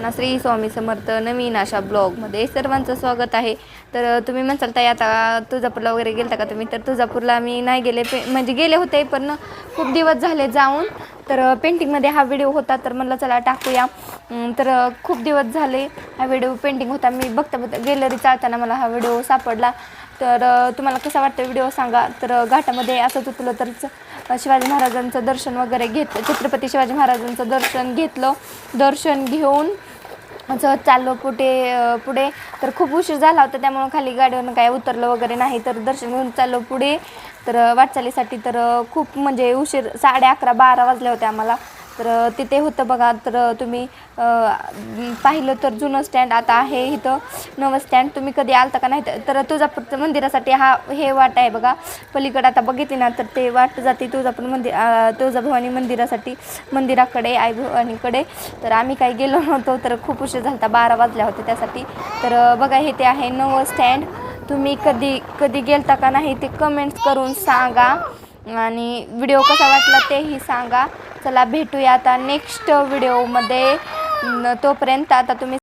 सर्वांना श्री स्वामी समर्थ नवीन अशा ब्लॉगमध्ये सर्वांचं स्वागत आहे. तर तुम्ही म्हणसाल ताई आता तुळजापूरला वगैरे गेलता का तुम्ही? तर तुळजापूरला मी नाही गेले. पे म्हणजे गेले होते पण खूप दिवस झाले जाऊन. तर पेंटिंगमध्ये हा व्हिडिओ होता तर म्हणलं चला टाकूया. तर खूप दिवस झाले हा व्हिडिओ पेंटिंग होता. मी बघता बघता गॅलरी चालताना मला हा व्हिडिओ सापडला. तर तुम्हाला कसा वाटतं व्हिडिओ सांगा. तर घाटामध्ये असंच तुटलं तर च- शिवाजी महाराजांचं दर्शन वगैरे घेत छत्रपती शिवाजी महाराजांचं दर्शन घेतलं. दर्शन घेऊन सहज चाललो पुढे पुढे. तर खूप उशीर झाला होता त्यामुळं खाली गाडीवरून काय उतरलं वगैरे नाही तर दर्शन घेऊन चाललो पुढे. तर वाटचालीसाठी तर खूप म्हणजे उशीर साडे अकरा बारा वाजले होते आम्हाला. तर तिथे होतं बघा तर तुम्ही पाहिलं तर जुनं स्टँड आता आहे इथं नवं स्टँड. तुम्ही कधी आलता का नाही? तर- तर तुळजापूरचं मंदिरासाठी हा हे वाट आहे बघा. पलीकडं आता बघितली ना तर ते वाट जाते तुळजापूर मंदिर तुळजाभवानी मंदिरासाठी मंदिराकडे आई भवानीकडे तर आम्ही काही गेलो नव्हतो तर खूप उशीर झाला होता बारा वाजल्या होत्या त्यासाठी. तर बघा हे ते आहे नवं स्टँड. तुम्ही कधी कधी गेलता का नाही ते कमेंट्स करून सांगा. आणि व्हिडिओ कसा वाटला तेही सांगा. चला भेटूया आता नेक्स्ट व्हिडिओमध्ये तोपर्यंत आता तुम्ही